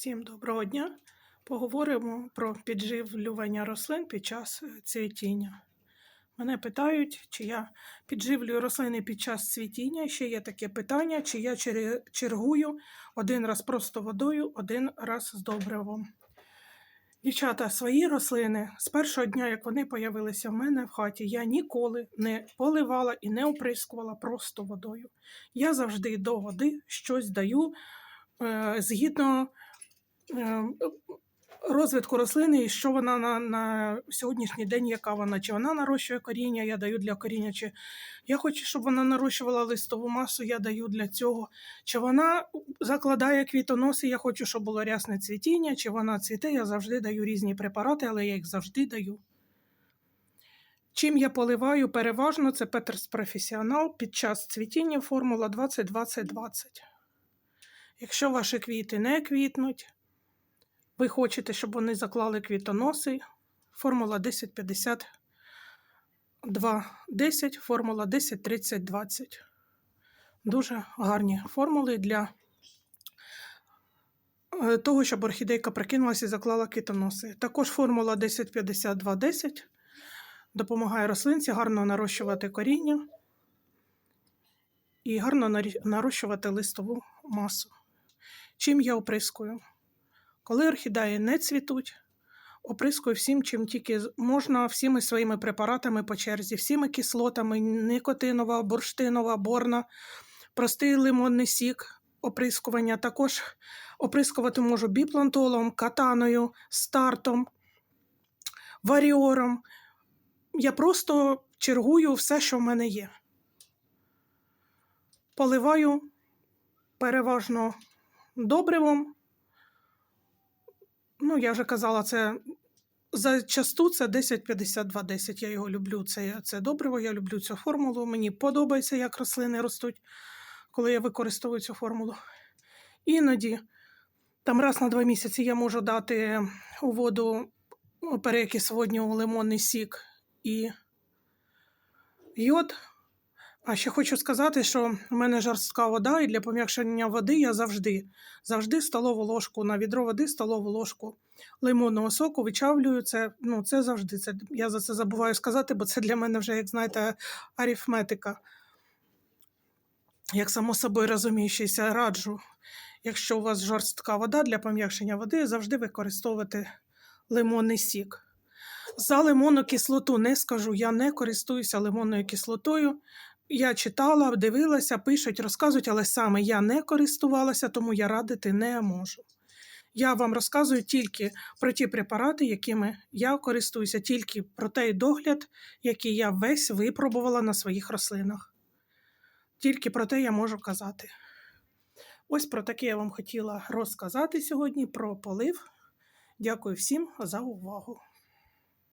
Всім доброго дня. Поговоримо про підживлювання рослин під час е, цвітіння. Мене питають, чи я підживлюю рослини під час цвітіння. Ще є таке питання, чи я чергую один раз просто водою, один раз з добривом. Дівчата, свої рослини з першого дня, як вони появилися в мене в хаті, я ніколи не поливала і не оприскувала просто водою. Я завжди до води щось даю е, згідно розвитку рослини, і що вона на, на сьогоднішній день, яка вона, чи вона нарощує коріння, я даю для коріння, чи я хочу, щоб вона нарощувала листову масу, я даю для цього. Чи вона закладає квітоноси, я хочу, щоб було рясне цвітіння, чи вона цвіте, я завжди даю різні препарати, але я їх завжди даю. Чим я поливаю переважно, це Петерс Професіонал під час цвітіння формула 20-20-20. Якщо ваші квіти не квітнуть, ви хочете, щоб вони заклали квітоноси, формула 10-50 2-10, формула 10-30-20. Дуже гарні формули для е, того, щоб орхідейка прикинулася і заклала квітоноси. Також формула 10-50-2-10 допомагає рослинці гарно нарощувати коріння і гарно нарощувати листову масу. Чим я оприскую? Коли орхідеї не цвітуть, оприскую всім, чим тільки можна, всіми своїми препаратами по черзі, всіми кислотами, никотинова, бурштинова, борна, простий лимонний сік, оприскування. Також оприскувати можу біплантолом, катаною, стартом, варіором. Я просто чергую все, що в мене є. Поливаю переважно добривом. Ну, я вже казала, це зачасту це 10-52-10. Я його люблю. Це, це добриво, я люблю цю формулу. Мені подобається, як рослини ростуть, коли я використовую цю формулу. Іноді, там раз на два місяці я можу дати у воду перекис водню, лимонний сік і йод. А ще хочу сказати, що в мене жорстка вода, і для пом'якшення води я завжди, завжди столову ложку на відро води, столову ложку лимонного соку вичавлюю. Це, ну, це завжди. Це, я за це забуваю сказати, бо це для мене вже, як знаєте, арифметика. Як само собою розуміючися, раджу, якщо у вас жорстка вода для пом'якшення води, завжди використовувати лимонний сік. За лимонну кислоту не скажу, я не користуюся лимонною кислотою. Я читала, дивилася, пишуть, розказують, але саме я не користувалася, тому я радити не можу. Я вам розказую тільки про ті препарати, якими я користуюся, тільки про той догляд, який я весь випробувала на своїх рослинах. Тільки про те я можу казати. Ось про таке я вам хотіла розказати сьогодні про полив. Дякую всім за увагу.